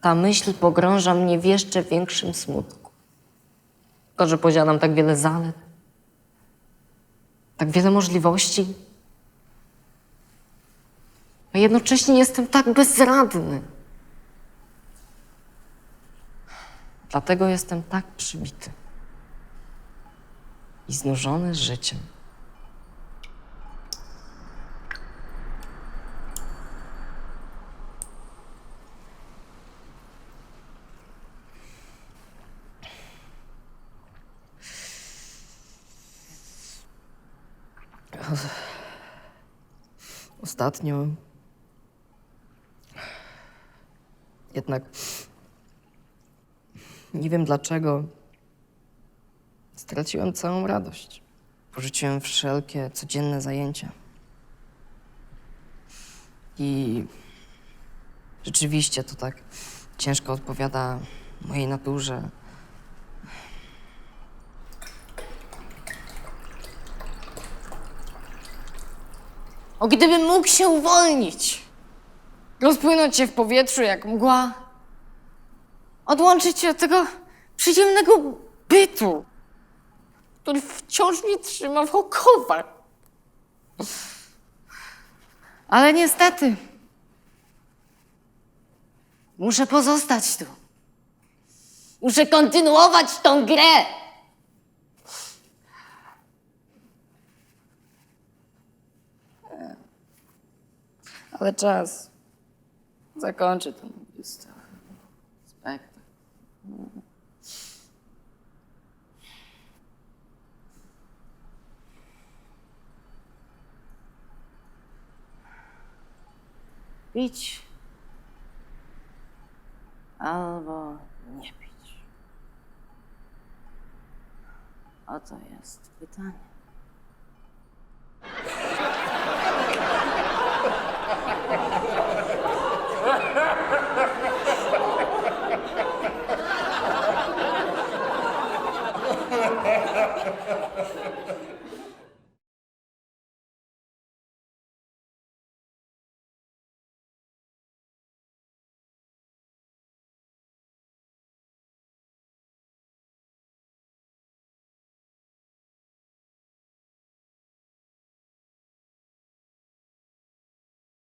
Ta myśl pogrąża mnie w jeszcze większym smutku. To, że posiadam tak wiele zalet, tak wiele możliwości, a jednocześnie jestem tak bezradny. Dlatego jestem tak przybity i znużony życiem. Ostatnio jednak nie wiem dlaczego straciłem całą radość. Porzuciłem wszelkie codzienne zajęcia. I rzeczywiście to tak ciężko odpowiada mojej naturze. O, gdybym mógł się uwolnić, rozpłynąć się w powietrzu jak mgła, odłączyć się od tego przyziemnego bytu, który wciąż mnie trzyma w okowach. Ale niestety, muszę pozostać tu. Muszę kontynuować tą grę. Ale czas zakończy ten spektakl. Pić albo nie pić. Oto jest pytanie. ハハハハ!